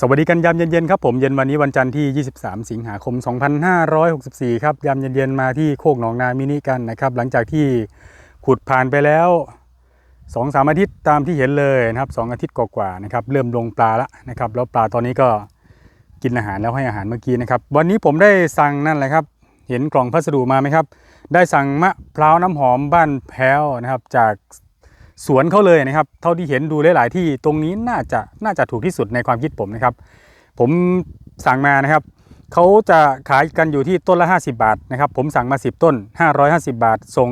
สวัสดีกันยามเย็นๆครับผมเย็นวันนี้วันจันทร์ที่ 23 สิงหาคม 2564 ครับยามเย็นๆมาที่โคกหนองนามินิกันนะครับหลังจากที่ขุดผ่านไปแล้ว2อสาอาทิตย์ตามที่เห็นเลยนะครับสอาทิตย์กว่าๆนะครับเริ่มลงปลาแล้วนะครับแล้วปลาตอนนี้ก็กินอาหารแล้วให้อาหารเมื่อกี้นะครับวันนี้ผมได้สั่งนั่นแหละครับ เห็นกล่องพัสดุมาไหมครับ ได้สั่งมะพร้าวน้ำหอมบ้านแพ้วนะครับจาก สวนเขาเลยนะครับ เท่าที่เห็นดูหลาย ๆ ที่ตรงนี้น่าจะน่าจะถูกที่สุดในความคิดผมนะครับ ผมสั่งมานะครับเขาจะขายกันอยู่ที่ต้นละ 50 บาทนะครับ ผมสั่งมา 10 ต้น 550 บาทส่ง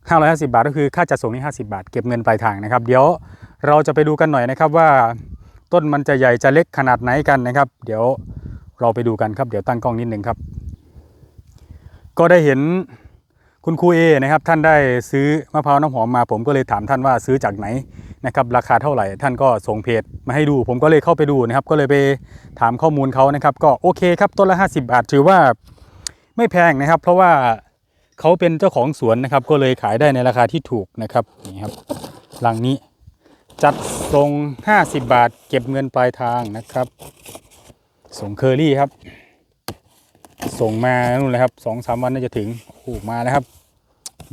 550 บาทก็คือค่าจัดส่งนี่50 บาท เก็บเงินปลายทางนะครับ เดี๋ยวเราจะไปดูกันหน่อยนะครับว่าต้นมันจะใหญ่จะเล็กขนาดไหนกันนะครับ เดี๋ยวเราไปดูกันครับ เดี๋ยวตั้งกล้องนิดนึงครับ ก็ได้เห็น คุณครูเอนะครับท่านได้ซื้อมะพร้าวน้ำหอมมาผมก็เลยถามท่านว่าซื้อจากไหนนะครับราคาเท่าไหร่ท่านก็ส่งเพจมาให้ดู ผมก็เลยเข้าไปดูนะครับ ก็เลยไปถามข้อมูลเขานะครับ ก็โอเคครับต้นละ 50 บาทถือว่าไม่แพงนะครับ เพราะว่าเขาเป็นเจ้าของสวนนะครับ ก็เลยขายได้ในราคาที่ถูกนะครับนี่ครับลังนี้จัดส่ง 50 บาท เก็บเงินปลายทางนะครับ ส่งเคอรี่ครับ ส่งมานู่นเลยครับสองสามวันน่าจะถึง โอ้โหมาแล้วครับ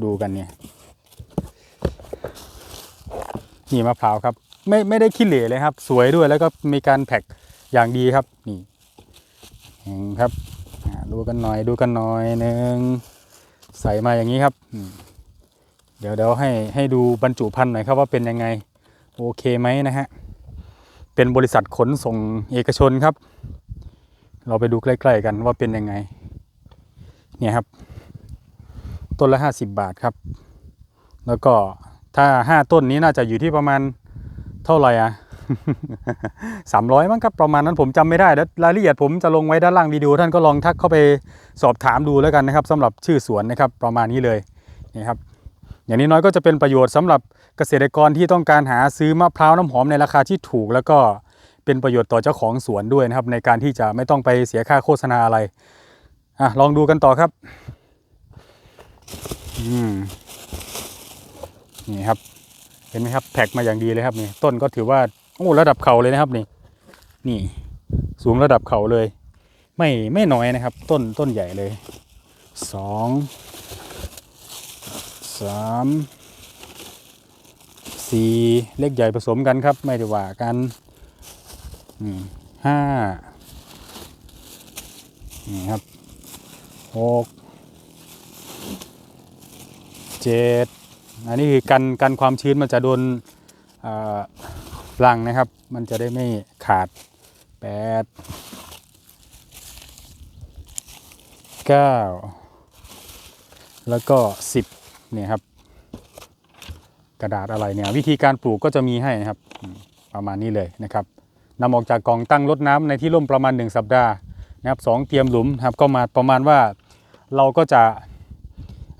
ดูกันเนี่ยนี่มะพร้าวครับ ไม่ไม่ได้ขี้เหร่เลยครับ สวยด้วยแล้วก็มีการแพ็คอย่างดีครับ นี่เห็นครับดูกันหน่อยดูกันหน่อยหนึ่งใส่มาอย่างนี้ครับ เดี๋ยวเดี๋ยวให้ให้ดูบรรจุภัณฑ์หน่อยครับว่าเป็นยังไง โอเคไหมนะฮะ เป็นบริษัทขนส่งเอกชนครับ เราไปดูใกล้ ๆ กันว่าเป็นยังไง เนี่ยครับ ต้นละ 50 บาทครับ แล้วก็ถ้า 5 ต้นนี้น่าจะอยู่ที่ประมาณเท่าไหร่อะ300มั้งครับประมาณนั้นผมจำไม่ได้แล้วรายละเอียดผมจะลงไว้ด้านล่างวิดีโอท่านก็ลองทักเข้าไปสอบถามดูแล้วกันนะครับสำหรับชื่อสวนนะครับประมาณนี้เลยนี่ครับอย่างนี้น้อยก็จะเป็นประโยชน์สำหรับเกษตรกรที่ต้องการหาซื้อมะพร้าวน้ำหอมในราคาที่ถูก แล้วก็เป็นประโยชน์ต่อเจ้าของสวนด้วยนะครับ ในการที่จะไม่ต้องไปเสียค่าโฆษณาอะไรอะลองดูกันต่อครับ อืมนี่ครับ เห็นไหมครับแพ็กมาอย่างดีเลยครับนี่ต้นก็ถือว่าโอ้ระดับเข่าเลยนะครับนี่ นี่ สูงระดับเข่าเลย ไม่ไม่น้อยนะครับ ต้นต้นใหญ่เลยสองสามสี่เล็กใหญ่ผสมกันครับ ไม่ได้ว่ากันห้านี่ครับหก เจ็ดอันนี้คือกันกันความชื้นมันจะโดนรังนะครับ มันจะได้ไม่ขาดแปดเก้าแล้วก็สิบเนี่ยครับ กระดาษอะไรเนี่ยวิธีการปลูกก็จะมีให้นะครับประมาณนี้เลยนะครับนำออกจากกล่องตั้งรดน้ำในที่ร่มประมาณ 1 สัปดาห์นะครับสองเตรียมหลุมครับก็มาประมาณว่าเราก็จะ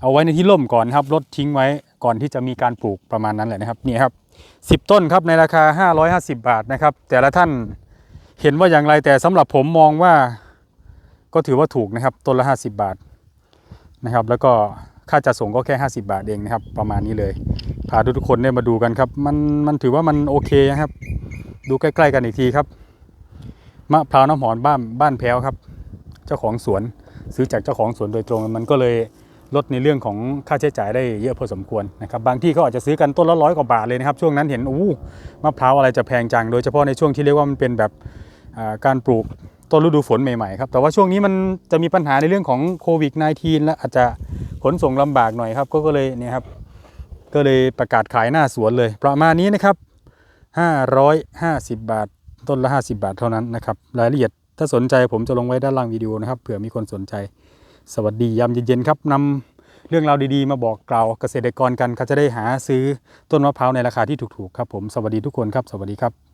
เอาไว้ในที่ร่มก่อนครับลดทิ้งไว้ก่อนที่จะมีการปลูกประมาณนั้นแหละนะครับนี่ครับ 10 ต้นครับในราคา 550 บาทนะครับ แต่ละท่านเห็นว่าอย่างไรแต่สำหรับผมมองว่าก็ถือว่าถูกนะครับต้นละ 50 บาทนะครับ แล้วก็ค่าจัดส่งก็แค่ 50 บาทเองนะครับ ประมาณนี้เลยพาทุกๆคนได้มาดูกันครับ มันมันถือว่ามันโอเคนะครับ ดูใกล้ๆกันอีกทีครับมะพร้าวน้ำหอมบ้านบ้านแพ้วครับ เจ้าของสวนซื้อจากเจ้าของสวนโดยตรงมันก็เลย ลดในเรื่องของค่าใช้จ่ายได้เยอะพอสมควรนะครับบางที่เขาอาจจะซื้อกันต้นละร้อยกว่าบาทเลยนะครับ ช่วงนั้นเห็นอู้มะพร้าวอะไรจะแพงจัง โดยเฉพาะในช่วงที่เรียกว่ามันเป็นแบบการปลูกต้นฤดูฝนใหม่ๆครับแต่ว่าช่วงนี้มันจะมีปัญหาในเรื่องของโควิด -19 และอาจจะขนส่งลำบากหน่อยครับก็ก็เลยเนี่ยครับก็เลยประกาศขายหน้าสวนเลย ประมาณนี้นะครับ 550 บาท ต้นละ 50 บาทเท่านั้นนะครับรายละเอียดถ้าสนใจผมจะลงไว้ด้านล่างวิดีโอนะครับเผื่อมีคนสนใจ สวัสดียามเย็นๆครับนำเรื่องราวดีๆ มาบอกกล่าวเกษตรกรกันเขาจะได้หาซื้อต้นมะพร้าวในราคาที่ถูกๆครับผมสวัสดีทุกคนครับสวัสดีครับ